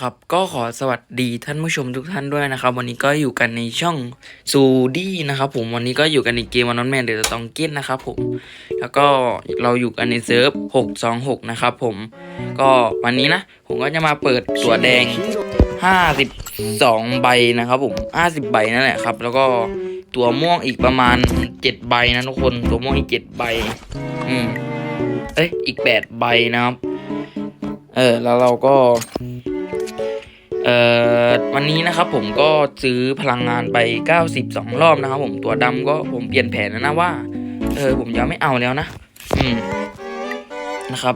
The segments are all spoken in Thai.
ครับก็ขอสวัสดีท่านผู้ชมทุกท่านด้วยนะครับ วันนี้ก็อยู่กันในช่องซูดี้นะครับผมวันนี้ก็อยู่กันในเกมวันนอนแมนเดอร์ตองกินนะครับผมแล้วก็เราอยู่กันในเซิร์ฟ626 นะครับผมก็วันนี้นะ ผมก็จะมาเปิดตัวแดง 52 ใบนะครับผม50 ใบนั่นแหละครับ แล้วก็ตัวม่วงอีกประมาณ 7 ใบนะทุกคนตัวม่วงอีก 7 ใบ อืมเอ้ยอีก 8 ใบนะครับ เออแล้วเราก็ เอ่อวันนี้นะครับผมก็ซื้อพลังงานไป 92 รอบนะครับผมตัวดำก็ผมเปลี่ยนแผนแล้วนะว่า เออผมจะไม่เอาแล้วนะ อืมนะครับ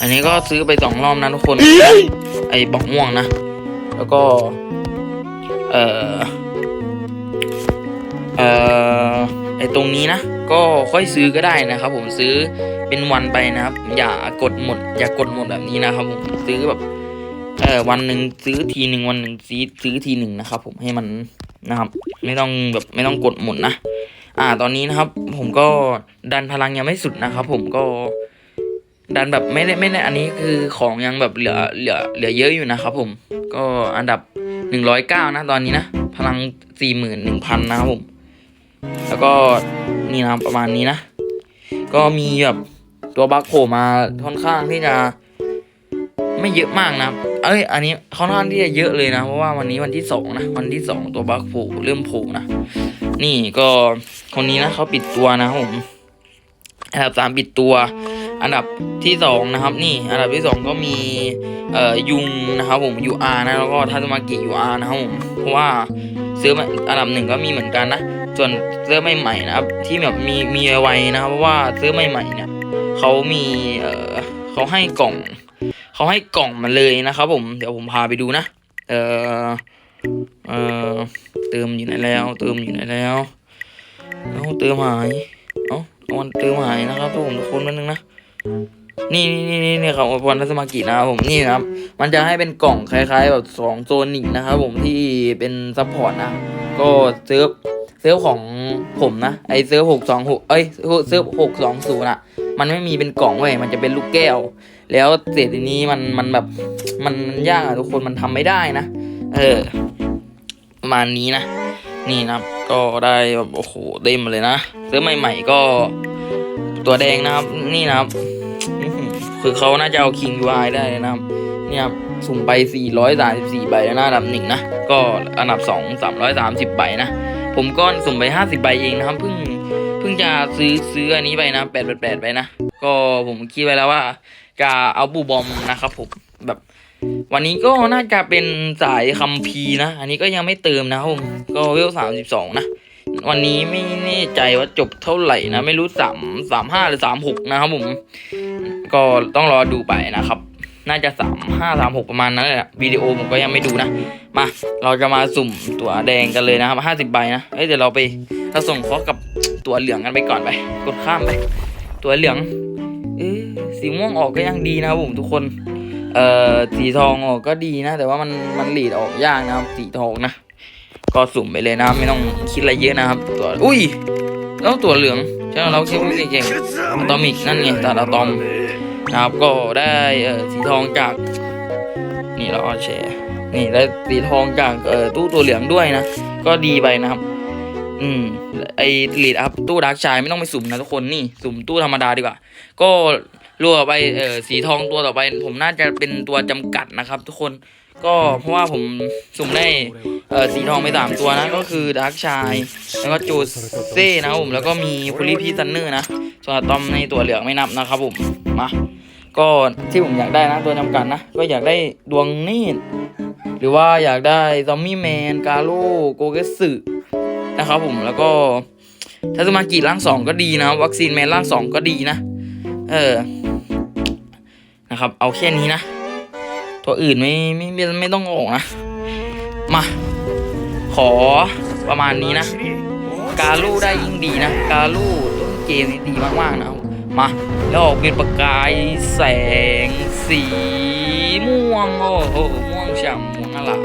อันนี้ก็ซื้อไปสองรอบนะทุกคน ไอ้บอกม่วงนะ แล้วก็ เอ่อ เอ่อ ไอ้ตรงนี้นะ ก็ค่อยซื้อก็ได้นะครับ ผมซื้อเป็นวันไปนะครับ อย่ากดหมด อย่ากดหมดแบบนี้นะครับผมซื้อแบบ เออวันหนึ่งซื้อทีหนึ่งวันหนึ่งซื้อซื้อทีหนึ่งนะครับผมให้มันนะครับ ไม่ต้องแบบไม่ต้องกดหมดนะ อ่าตอนนี้นะครับ ผมก็ดันพลังยังไม่สุดนะครับ ผมก็ดันแบบไม่ได้ไม่ได้อันนี้คือของยังแบบเหลือเหลือเหลือเยอะอยู่นะครับผมก็อันดับหนึ่งร้อยเก้านะตอนนี้นะ พลังสี่หมื่นหนึ่งพันนะครับผม แล้วก็นี่นะประมาณนี้นะ ก็มีแบบตัวบัคโผล่มาค่อนข้างที่จะ ไม่เยอะมากนะเอ้ย อันนี้ค่อนข้างที่จะเยอะเลยนะ เพราะว่าวันนี้วันที่สองนะ วันที่สองตัวบัคผล่เริ่มผล่นะ นี่ก็คนนี้นะเขาปิดตัวนะผม อันดับสามปิดตัว อันดับที่สองนะครับ นี่ อันดับที่สองก็มีเอ่อยุงนะครับผม UR นะ แล้วก็ทาตุมากิ UR นะครับผม เพราะว่าซื้อมาอันดับหนึ่งก็มีเหมือนกันนะ ส่วนเสื้อใหม่ๆนะครับ ที่แบบมีมีไวนะครับ เพราะว่าเสื้อใหม่ๆเนี่ยเขามีเอ่อเขาให้กล่อง เขาให้กล่องมาเลยนะครับผมเดี๋ยวผมพาไปดูนะ เออเออเติมอยู่ไหนแล้ว เติมอยู่ไหนแล้วเอาเติมหายเอาเอาวันเติมหายนะครับทุกผมทุกคนนิดนึงนะนี่นี่นี่นี่ครับพรทัศมากินะครับผมนี่นะครับ มันจะให้เป็นกล่องคล้าย ๆ แบบสองโซนิกนะครับผมที่เป็นซัพพอร์ตนะ ก็เซิร์ฟเซิร์ฟของผมนะไอเซิร์ฟหกสองหกเอ้ยเซิร์ฟหกสองศูนย์อะมันไม่มีเป็นกล่องเว้ยมันจะเป็นลูกแก้ว แล้วเศษอันนี้มันมันแบบมันมันยากอะทุกคนมันทำไม่ได้นะ เออประมาณนี้นะ นี่นะก็ได้แบบโอ้โหเต็มเลยนะเสื้อใหม่ ๆ ก็ตัวแดงนะครับ นี่นะครับอื้อหือคือเขาน่าจะเอาคิงยูไอได้เลยนะครับเนี่ยครับสุ่มไป 434 ใบแล้วนะอันดับหนึ่งนะ ก็อันดับ 2 330 ใบนะ ผมก็สุ่มไป 50 ใบเองนะครับ เพิ่ง เพิ่งจะซื้อซื้ออันนี้ไปนะ 888 ไปนะ ก็ผมคิดไว้แล้วว่า จะเอาบูบอมนะครับผมแบบวันนี้ก็น่าจะเป็นสายคัมพีนะ อันนี้ก็ยังไม่เติมนะผมก็เวล32นะ วันนี้ไม่แน่ใจว่าจบเท่าไหร่นะ ไม่รู้สามสามห้าหรือสามหกนะครับผม ก็ต้องรอดูไปนะครับ น่าจะสามห้าสามหกประมาณนั้นแหละวิดีโอผมก็ยังไม่ดูนะ มา เราจะมาสุ่มตัวแดงกันเลยนะครับห้าสิบใบนะเอ้ยเดี๋ยวเราไปเราส่งเคาะกับตัวเหลืองกันไปก่อนไป กดข้ามไป ตัวเหลือง สีม่วงออกก็ยังดีนะครับผมทุกคน เอ่อสีทองออกก็ดีนะ แต่ว่ามันมันหลีดออกยากนะครับ สีทองนะ ก็สุ่มไปเลยนะครับ ไม่ต้องคิดอะไรเยอะนะครับ ตัวอุ้ยแล้วตัวเหลืองใช่ไหมเราคิดว่าเก่งๆตอมิกนั่นไงตาอะตอมนะครับก็ได้เอ่อสีทองจากนี่เราเอาแชร์นี่ได้สีทองจากเอ่อตู้ตัวเหลืองด้วยนะ ก็ดีไปนะครับ อืมไอลีดอัพตู้ดักชายไม่ต้องไปสุ่มนะทุกคนนี่ สุ่มตู้ธรรมดาดีกว่า ก็ รัวไปเอ่อสีทองตัวต่อไป ผมน่าจะเป็นตัวจำกัดนะครับ ทุกคนก็เพราะว่าผมสุ่มได้เอ่อสีทองไปสามตัวนะก็คือดักชายแล้วก็จูเซ่นะครับผมแล้วก็มีพูลิพีซันเนอร์นะส่วนอะตอมในตัวเหลืองไม่นับนะครับผมมาก็ที่ผมอยากได้นะตัวจำกัดนะ ก็อยากได้ดวงเนตรหรือว่าอยากได้ซอมมี่แมนกาโลโกเกสึนะครับผมแล้วก็ทัศมากิร่างสองก็ดีนะ วัคซีนแมนร่างสองก็ดีนะ เออ นะครับ เอาแค่นี้นะ ตัวอื่นไม่ไม่ไม่ไม่ต้องออกนะ มา ขอประมาณนี้นะ กาลูได้ยิ่งดีนะ กาลูต้นเกมนี้ดีมากๆนะมา แล้วออกเป็นประกายแสงสีม่วงโอ้โหม่วงฉ่ำม่วงอลา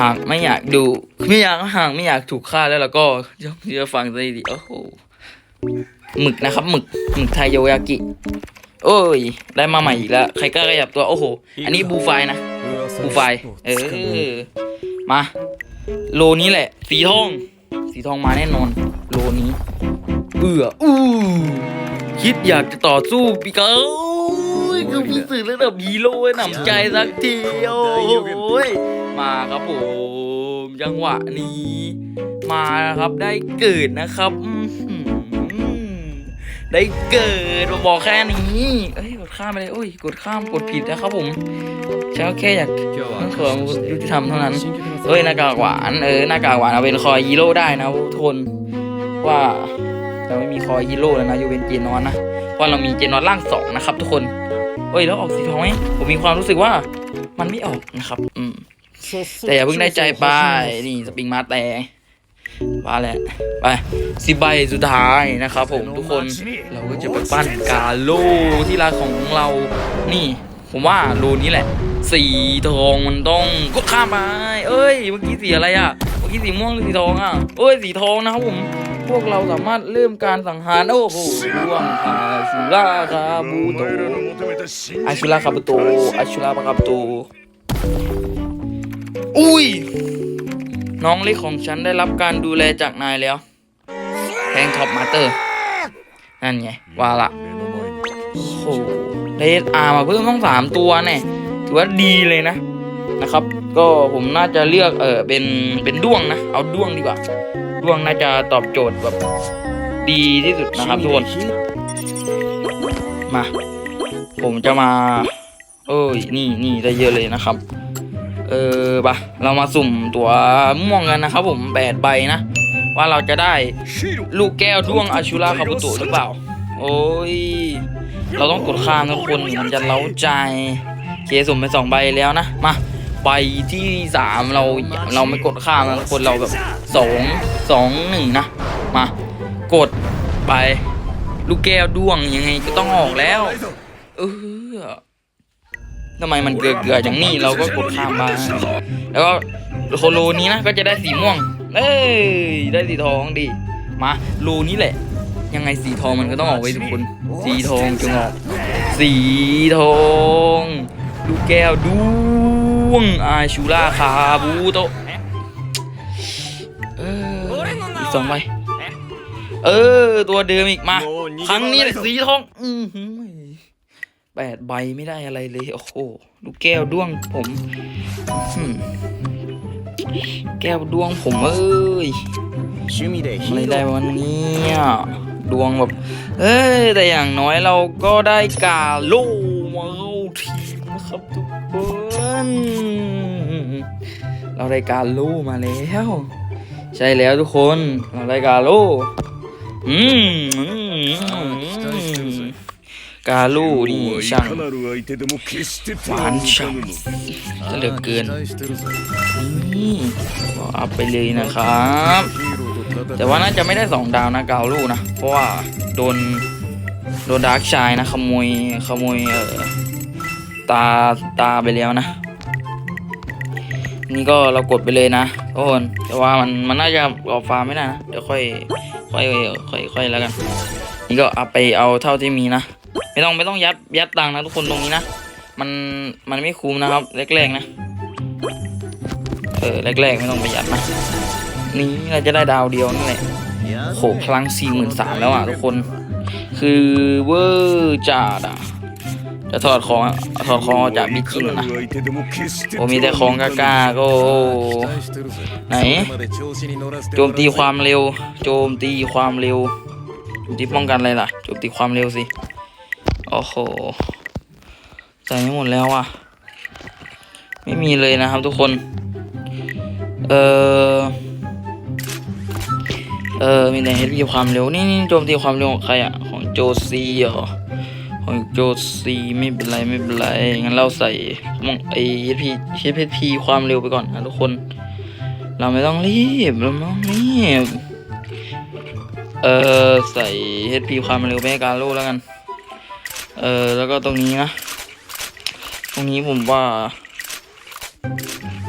หากไม่อยากดู ไม่อยากหากไม่อยากถูกฆ่าแล้วแล้วก็จะฟังได้ดีโอ้โหหมึกนะครับหมึกหมึกไทยโยยากิ โอ้ย ได้มาใหม่อีกแล้ว ใครกล้าขยับตัว โอ้โห อันนี้บูไฟนะ บูไฟ เออ มา โลนี้แหละ สีทอง สีทองมาแน่นอน โลนี้ เอืออู้คิดอยากจะต่อสู้ปีเกาคือพิสื่อระดับฮีโร่หนำใจสักทีโอ้ยมาครับผม จังหวะนี้ มาครับได้เกิดนะครับ ได้เกิดบอกแค่นี้เอ้ยกดข้ามไปเลยโอ้ยกดข้ามกดผิดนะครับผมฉันก็แค่อยากต้องขอยุติธรรมเท่านั้นเอ้ยหน้ากากหวานเออหน้ากากหวานเอาเป็นคอยฮีโร่ได้นะทุกคนว่าจะไม่มีคอยฮีโร่แล้วนะยูเป็นเจนนอนนะเพราะเรามีเจนนอนล่างสองนะครับ ทุกคนเอ้ยแล้วออกสีทองไหมผมมีความรู้สึกว่ามันไม่ออกนะครับ อืมแต่อย่าเพิ่งได้ใจไปนี่สปริงมาแต่ มาแล้วไปสิใบสุดท้ายนะครับผมทุกคนเราก็จะไปปั้นกาโลที่รักของเรานี่ ผมว่าโลนี้แหละ สีทองมันต้องก็ข้ามไปเอ้ยเมื่อกี้สีอะไรอะเมื่อกี้สีม่วงหรือสีทองอะเอ้ยสีทองนะครับผมพวกเราสามารถเริ่มการสังหารโอ้โหร่วงอาชูราคาบูโตอาชูราคาบูโตอาชูราคาบูโตอุ้ย น้องเล็กของฉันได้รับการดูแลจากนายแล้วแทงท็อปมาสเตอร์ นั่นไง ว่าละโอ้โหได้อามาเพิ่มต้องสามตัวเนี่ยถือว่าดีเลยนะนะครับ ก็ผมน่าจะเลือกเออเป็นเป็นด้วงนะ เอาด้วงดีกว่า ด้วงน่าจะตอบโจทย์แบบดีที่สุดนะครับทุกคนมา ผมจะมา เอ้ยนี่นี่ได้เยอะเลยนะครับ เออปะเรามาสุ่มตัวม่วงกันนะครับผมแปดใบนะ ว่าเราจะได้ลูกแก้วด้วงอาชูราคาบุโตหรือเปล่า โอ้ย เราต้องกดข้ามนะทุกคนมันจะเล้าใจเคสุ่มไปสองใบแล้วนะ มาใบที่สามเราเราไม่กดข้ามนะทุกคนเราแบบสองสองหนึ่งนะ มากดไป ลูกแก้วด้วงยังไงก็ต้องออกแล้ว ทำไมมันเกลือเกลืออย่างนี้เราก็กดข้ามมาแล้วก็โคโลนี้นะก็จะได้สีม่วง เอ้ยได้สีทองดิมาโลนี้แหละ ยังไงสีทองมันก็ต้องออกไว้ทุกคน สีทองจงออกสีทองลูกแก้วดวงอาชูราคาบูโตเอออีกสองใบเออ ตัวเดิมอีกมา ครั้งนี้แหละสีทอง อือหือ แปดใบไม่ได้อะไรเลย โอ้โหลูกแก้วด้วงผมอืมแก้วด้วงผมเอ้ยอะไรได้วันนี้ดวงแบบ เอ้ย แต่อย่างน้อยเราก็ได้กาโลมาเข้าทีมนะครับทุกคนเราได้กาโลมาแล้ว ใช่แล้วทุกคน เราได้กาโลอืมอืมอืม กาโลนี่ช่างหวานฉ่ำจะเหลือเกินนี่ก็อัพไปเลยนะครับ แต่ว่าน่าจะไม่ได้สองดาวนะกาวลูนะ เพราะว่าโดนโดนดาร์กชายนะขโมยขโมยเอ่อตาตาไปแล้วนะ นี่ก็เรากดไปเลยนะทุกคนแต่ว่ามันมันน่าจะออกฟาร์มไม่ได้นะเดี๋ยวค่อยค่อยค่อยค่อยแล้วกัน นี่ก็เอาไปเอาเท่าที่มีนะ ไม่ต้องไม่ต้องยัดยัดตังค์นะทุกคนตรงนี้นะ มันมันไม่คุ้มนะครับแรกๆนะ เออแรกๆไม่ต้องไปยัดนะนี่เราจะได้ดาวเดียวนั่นแหละโหพลังสี่หมื่นสามแล้วอะทุกคน คือเวอร์จัดอะจะถอดของถอดของออกจากบิจิงนะโอ้มีแต่ของกากาก็ไหน โจมตีความเร็ว โจมตีความเร็วโจมตีป้องกันอะไรล่ะ โจมตีความเร็วสิ โอ้โหใส่ไม่หมดแล้วอะ ไม่มีเลยนะครับทุกคน เออเออ มีแต่เฮดมีความเร็ว นี่นี่โจมตีความเร็วของใครอะ ของโจซีเหรอ ของโจซีไม่เป็นไรไม่เป็นไร งั้นเราใส่มองไอเฮดพีเฮดพีความเร็วไปก่อนนะทุกคน เราไม่ต้องรีบ เราไม่ต้องรีบ เออ ใส่เฮดพีความเร็วไปให้การโลแล้วกัน เออแล้วก็ตรงนี้นะ ตรงนี้ผมว่า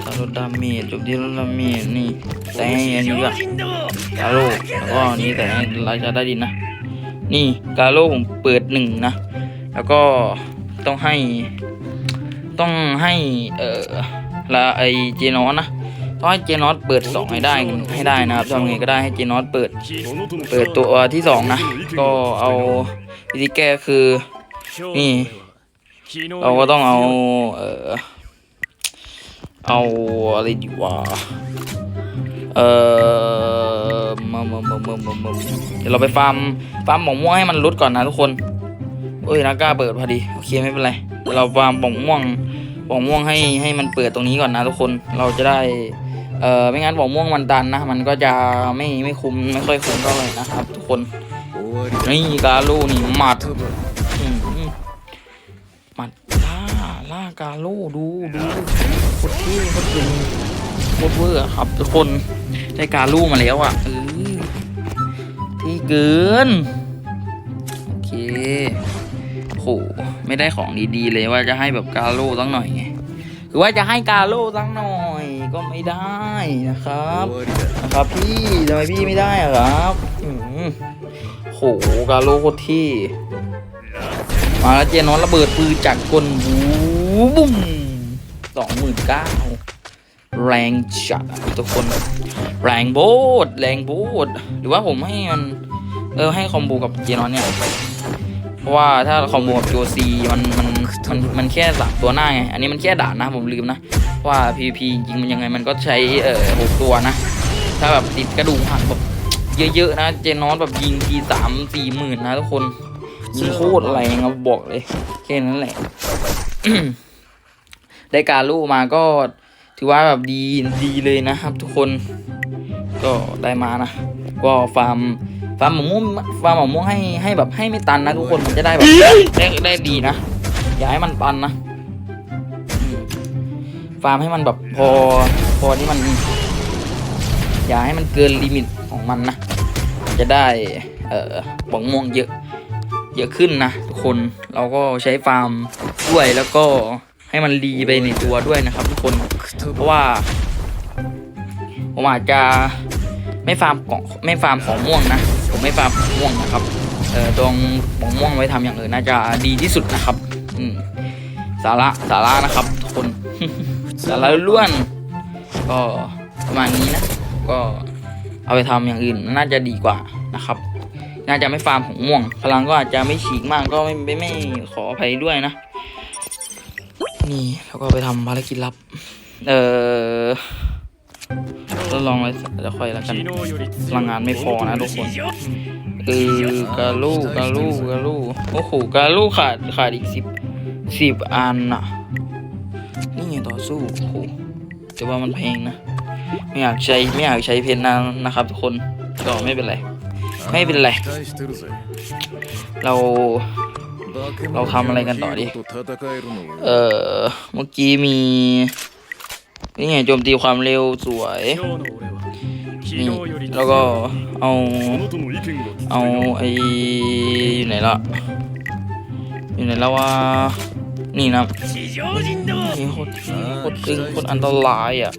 ถ้าลดดาเมจจบที่ลดดาเมจนี่แต่ให้อันนี้ก็กาโลแล้วก็อันนี้แต่ให้ราชาได้ดินนะ นี่กาโลผมเปิดหนึ่งนะ แล้วก็ต้องให้ ต้องให้เอ่อละไอเจนอสนะต้องให้เจนอสเปิดสองให้ได้ให้ได้นะครับทำไงก็ได้ให้เจนอสเปิด เปิดตัวที่สองนะ ก็เอาวิธีแก้คือ นี่ เราก็ต้องเอาเออเอาอะไรดีวะเออมามามามามามาเดี๋ยวเราไปฟาร์มฟาร์มหมองม่วงให้มันลดก่อนนะทุกคนเอ้ยนักกล้าเปิดพอดีโอเคไม่เป็นไรเดี๋ยวเราฟาร์มหมองม่วงหมองม่วงให้ให้มันเปิดตรงนี้ก่อนนะทุกคนเราจะได้เอ่อไม่งั้นหมองม่วงมันดันนะ มันก็จะไม่ไม่คุ้มไม่ค่อยคุ้มเท่าไหร่นะครับทุกคนนี่กาลูนี่หมัดากาโลดูดูโคตรเท่โคตรเก่งโคตรเวอร์อะครับ ทุกคนได้กาลูมาแล้วอะเออที่เกิน โอเคโหไม่ได้ของดีๆเลยว่าจะให้แบบกาโลสักหน่อยไงคือว่าจะให้กาโลสักหน่อยก็ไม่ได้นะครับนะครับพี่ทำไมพี่ไม่ได้อะครับอืมโหกาโลโคตรที่มาแล้วเจนอนระเบิดปืนจากกลบู บุ้มสองหมื่นเก้าแรงจัดอะทุกคนแรงโบดแรงโบดหรือว่าผมให้มันเออให้คอมโบกับเจนอนเนี่ยเพราะว่าถ้าคอมโบกับโจซีมันมันมันมันแค่สามตัวหน้าไง อันนี้มันแค่ด่านนะผมลืมนะ ว่า PVP จริงมันยังไงมันก็ใช้เอ่อหกตัวนะ ถ้าแบบติดกระดูกหักแบบเยอะๆนะเจนอนแบบยิงทีสามสี่หมื่นนะทุกคนยิงโคตรแรงอะบอกเลยแค่นั้นแหละ ได้การลูมาก็ถือว่าแบบดีดีเลยนะครับ ทุกคนก็ได้มานะ ก็ฟาร์มฟาร์มหมูม่วงฟาร์มหมูม่วงให้ให้แบบให้ไม่ตันนะทุกคนมันจะได้แบบได้ได้ดีนะอย่าให้มันตันนะฟาร์มให้มันแบบพอพอที่มัน อย่าให้มันเกินลิมิตของมันนะจะได้ เอ่อบังม่วงเยอะ เยอะขึ้นนะทุกคนเราก็ใช้ฟาร์มด้วยแล้วก็ ให้มันรีไปในตัวด้วยนะครับทุกคนเพราะว่าผมอาจจะไม่ฟาร์มของไม่ฟาร์มของม่วงนะผมไม่ฟาร์มของม่วงนะครับเออตรงของม่วงไว้ทำอย่างอื่นน่าจะดีที่สุดนะครับ อืมสาระสาระนะครับ ทุกคนสาระล้วนๆก็ประมาณนี้นะ ก็เอาไปทำอย่างอื่นน่าจะดีกว่านะครับ น่าจะไม่ฟาร์มของม่วงพลังก็อาจจะไม่ฉีกมากก็ไม่ไม่ไม่ขออภัยด้วยนะ นี่แล้วก็ไปทำภารกิจลับ เออทดลองไว้จะค่อยแล้วกันพลังงานไม่พอนะทุกคนเออกาลูกาลูกาลูโอ้โหกาลูขาดขาดอีกสิบสิบอันน่ะ นี่ไงต่อสู้โอ้โหแต่ว่ามันแพงนะไม่อยากใช้ไม่อยากใช้เพนนานนะครับทุกคนก็ไม่เป็นไร ไม่เป็นไร เรา เราทำอะไรกันต่อดิเอ่อเมื่อกี้มีนี่ไงโจมตีความเร็วสวยนี่แล้วก็เอาเอาไออยู่ไหนละอยู่ไหนแล้วว่านี่นะนี่โคตรโคตรตึงโคตรอันตรายอะ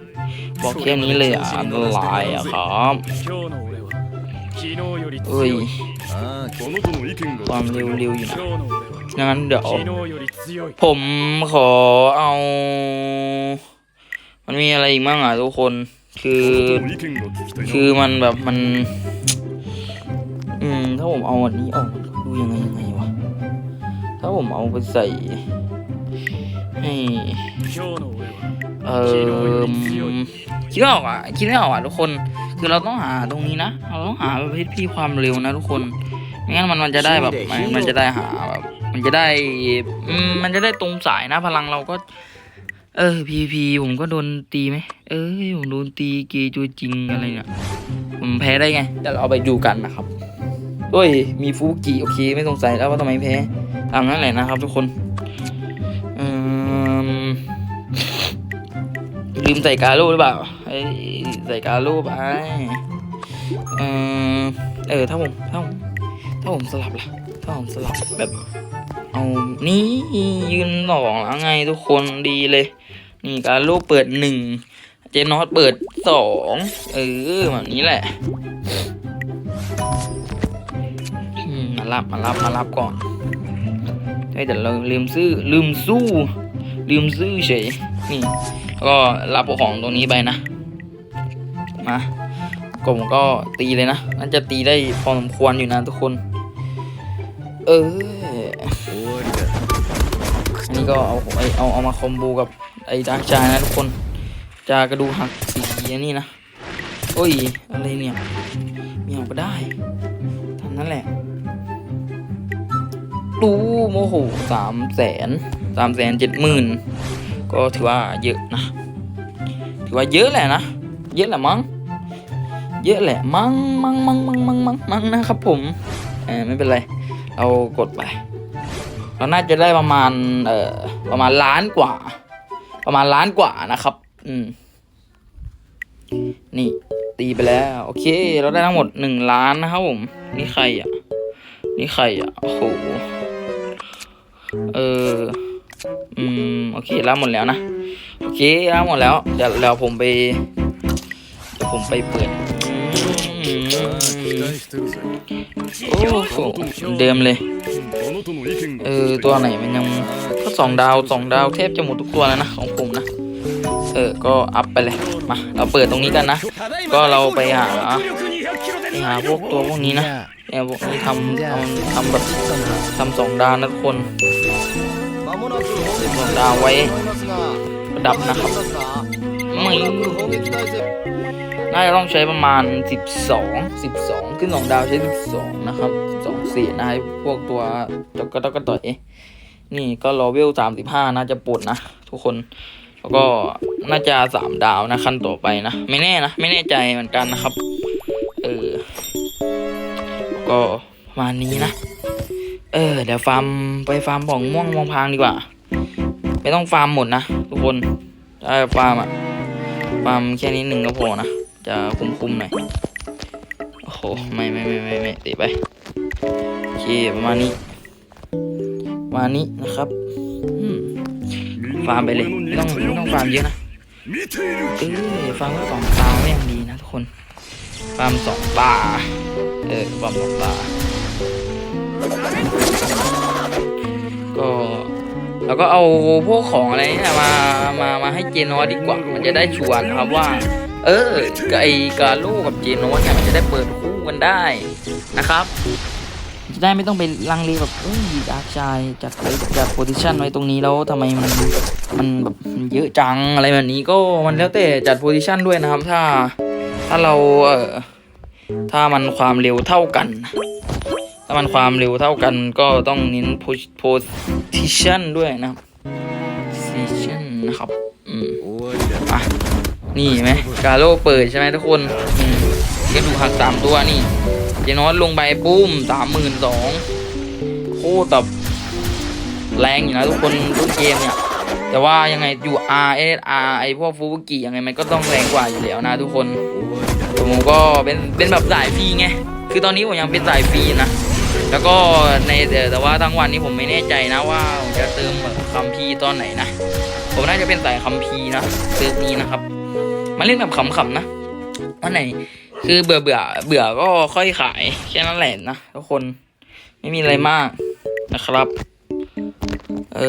บอกแค่นี้เลยอะอันตรายอะครับเอ้ย ความเร็วเร็วอยู่นะงั้นเดี๋ยวผมขอเอา มันมีอะไรอีกบ้างอะทุกคน คือ คือมันแบบมัน อืม ถ้าผมเอาอันนี้ออกมันดูยังไงยังไงวะ ถ้าผมเอาไปใส่ ให้เออคิดไม่ออกอะคิดไม่ออกอะทุกคน คือเราต้องหาตรงนี้นะ เราต้องหาประเภทพี่ความเร็วนะทุกคนไม่งั้นมันมันจะได้แบบมันมันจะได้หาแบบมันจะได้อืมมันจะได้ตรงสายนะ พลังเราก็ เออพีพีผมก็โดนตีไหมเออผมโดนตีเกย์ตัวจริงอะไรเนี่ยผมแพ้ได้ไงเดี๋ยวเราเอาไปดูกันนะครับโอ้ยมีฟูกิโอเคไม่สงสัยแล้วว่าทำไมแพ้ตามนั้นแหละนะครับทุกคน ลืมใส่กาโร่หรือเปล่าเอ้ใส่กาโร่ไปเออเออถ้าผมถ้าผมถ้าผมสลับล่ะถ้าผมสลับแบบ เอานี่ยืนสองแล้วไงทุกคนดีเลย นี่การโลเปิดหนึ่งเจนอตเปิดสองเออแบบนี้แหละมมารับมารับมารับก่อนเฮ้ยแต่เราลืมซื้อลืมสู้ ลืมซื้อเฉย นี่ก็รับของตรงนี้ไปนะมาผมก็ตีเลยนะน่าจะตีได้พอสมควรอยู่นะทุกคน เอออันนี้ก็เอาไอเอาเอามาคอมบูกับไอ้ดาร์กายนะทุกคนจากระดูหักสีนี่นะโอ้ยอะไรเนี่ยเมียวก็ได้ทันนั่นแหละดูโมโหสามแสนสามแสนเจ็ดหมื่น ก็ถือว่าเยอะนะ ถือว่าเยอะแหละนะ เยอะแหละมั้ง เยอะแหละมั้งมั้งมั้งมั้งมั้งมั้งมั้งนะครับผมเออไม่เป็นไร เรากดไป เราน่าจะได้ประมาณ เอ่อ ประมาณล้านกว่า ประมาณล้านกว่านะครับ อืม นี่ตีไปแล้ว โอเค เราได้ทั้งหมดหนึ่งล้านนะครับผม นี่ใครอะ นี่ใครอะ โอ้โห เออ อืม โอเคแล้วหมดแล้วนะ โอเคแล้วหมดแล้ว เดี๋ยวเราผมไปผมไปเปิดโอ้โหเดิมเลย เออ ตัวไหนมันยังก็สองดาวสองดาวเทพจะหมดทุกตัวแล้วนะ ของผมนะ เออ ก็อัพไปเลย มา เราเปิดตรงนี้กันนะ ก็เราไปหาไปหาพวกตัวพวกนี้นะเนี่ยพวกนี้ทำทำทำแบบทำสองดาวนะทุกคนืบดวงดาวไว้ประดับนะครับไม่น่าจะต้องใช้ประมาณ 12 12 ขึ้นสองดาวใช้ 12 นะครับ 12เสียนะพวกตัวตะกะตะกะต่อยนี่ก็ลอเวล 35 น่าจะปลดนะ ทุกคน แล้วก็น่าจะ 3 ดาวนะขั้นต่อไปนะ ไม่แน่นะ ไม่แน่ใจเหมือนกันนะครับ เออ ก็ประมาณนี้นะ เออ เดี๋ยวฟาร์มไปฟาร์มบ่องม่วงม่วงพางดีกว่า ไม่ต้องฟาร์มหมดนะทุกคนถ้าฟาร์มอะฟาร์มแค่นี้หนึ่งก็พอนะ จะคุ้มๆหน่อย โอ้โหไม่ไม่ไม่ไม่เตะไป โอเค ประมาณนี้ ประมาณนี้นะครับฟาร์มไปเลยไม่ต้องไม่ต้องฟาร์มเยอะนะเออฟาร์มสองตาไม่ยังดีนะทุกคน ฟาร์มสองตาเออฟาร์มสองตาก็ แล้วก็เอาพวกของอะไรเนี่ยมามามาให้เจนอดีกว่า มันจะได้ชวนครับว่า เออกับไอกาโลกับเจนอเนี่ยมันจะได้เปิดคู่กันได้นะครับจะได้ไม่ต้องไปลังเลแบบเอ้ยดาร์กชายจัดไปจัดโพซิชันไว้ตรงนี้แล้วทำไมมันมันแบบเยอะจังอะไรแบบนี้ก็มันแล้วแต่จัดโพซิชันด้วยนะครับ ถ้าถ้าเราเออถ้ามันความเร็วเท่ากัน ถ้ามันความเร็วเท่ากันก็ต้องนิ้น position ด้วยนะครับ position นะครับ อืมอะ นี่ไหมกาโลเปิดใช่ไหมทุกคนอืมกระดูหักสามตัวนี่เจนอสลงไปปุ้มสามหมื่นสองโคตรแรงอยู่นะทุกคนทุกเกมเนี่ย แต่ว่ายังไงอยู่ R S R ไอพวกฟูบุกิยังไงมันก็ต้องแรงกว่าอยู่แล้วนะทุกคนผมก็เป็นเป็นแบบสายฟรีไง คือตอนนี้ผมยังเป็นสายฟรีนะ แล้วก็ในแต่ว่าทั้งวันนี้ผมไม่แน่ใจนะว่าผมจะเติมคัมภีร์ตอนไหนนะผมน่าจะเป็นสายคัมภีร์นะเซิร์ฟนี้นะครับ มาเล่นแบบขำๆนะวันไหนคือเบื่อเบื่อเบื่อก็ค่อยขายแค่นั้นแหละนะทุกคนไม่มีอะไรมากนะครับเอ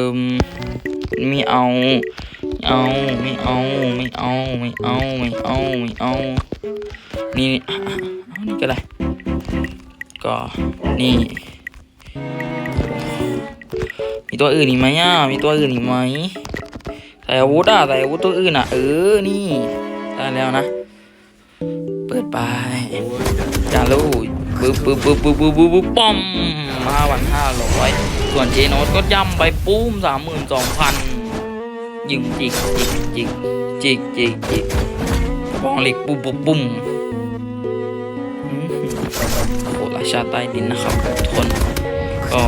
อไม่เอาม่เอาไม่เอาไม่เอาไม่เอาไม่เอาไม่เอานี่เอานี่ก็ได้ ก็นี่ มีตัวอื่นอีกไหมอะ มีตัวอื่นอีกไหมใส่อาวุธอะใส่อาวุธตัวอื่นอะ เออ นี่ ได้แล้วนะ เปิดไปจาลูปึ๊บปึ๊บปึ๊บปึ๊บปึ๊บปึ๊บปึ๊บป้อมห้าวันห้าร้อยส่วนเจโนสก็ย่ำไปปุ้มสามหมื่นสองพันยิงจิกจิกจิกจิกจิกจิกปองเหล็กปุ้มปุ้มปุ้ม ชาใต้ดินนะครับทุกคน ก็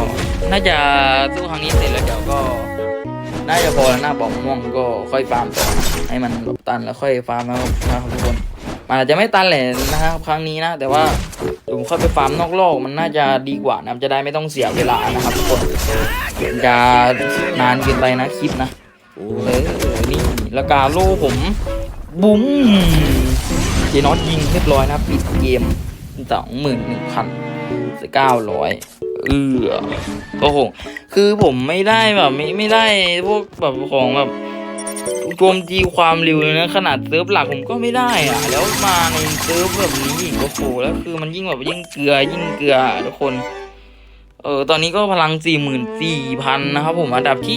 น่าจะสู้ครั้งนี้เสร็จแล้วเดี๋ยวก็น่าจะพอแล้วหน้าปอกม่วงก็ค่อยฟาร์มต่อนะให้มันแบบตันแล้วค่อยฟาร์มนะครับนะครับทุกคนมันอาจจะไม่ตันแหละนะครับครั้งนี้นะ แต่ว่าเดี๋ยวผมค่อยไปฟาร์มนอกโลกมันน่าจะดีกว่านะจะได้ไม่ต้องเสียเวลานะครับทุกคนจะนานเกินไปนะคลิปนะเออนี่แล้วกาโลผมบุ้มเจนอตยิงเรียบร้อยนะปิดเกมสองหมื่นหนึ่งพัน เก้าร้อยเออโอ้โหคือผมไม่ได้แบบไม่ไม่ได้พวกแบบของแบบโจมตีความเร็วเลยนะ ขนาดเซิร์ฟหลักผมก็ไม่ได้อะแล้วมาในเซิร์ฟแบบนี้อีกโอ้โหแล้วคือมันยิ่งแบบยิ่งเกลือยิ่งเกลือทุกคนเออตอนนี้ก็พลัง 44,000 นะครับผมอันดับที่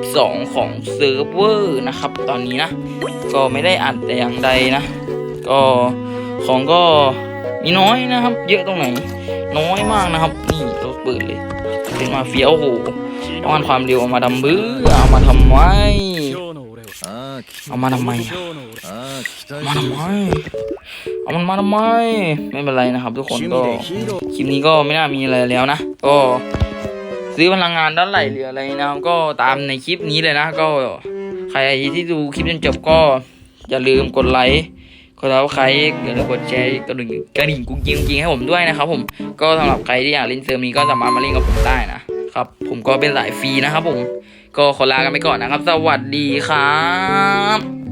72 ของเซิร์ฟเวอร์นะครับ ตอนนี้นะ ก็ไม่ได้อัดแต่อย่างใดนะ ก็ของก็มีน้อยนะครับ เยอะตรงไหน น้อยมากนะครับ นี่รถเปิดเลยเป็นมาเฟียวโหต้องการความเร็วเอามาทำเบื่อเอามาทำไมเอามาทำไมมาทำไมเอามันมาทำไมไม่เป็นไรนะครับ ทุกคนก็คลิปนี้ก็ไม่น่ามีอะไรแล้วนะก็ซื้อพลังงานด้านไหลหรืออะไรนะครับก็ตามในคลิปนี้เลยนะ ก็ใครที่ดูคลิปจนจบก็อย่าลืมกดไลค์ ดแล้วใครอย่าลืมกดแชร์กระดิ่งกระดิ่งกุ้งยิงกิ้งให้ผมด้วยนะครับผมก็สำหรับใครที่อยากเล่นเซิร์ฟนี้ก็สามารถมาเล่นกับผมได้นะครับผมก็เป็นสายฟรีนะครับผมก็ขอลากันไปก่อนนะครับ สวัสดีครับ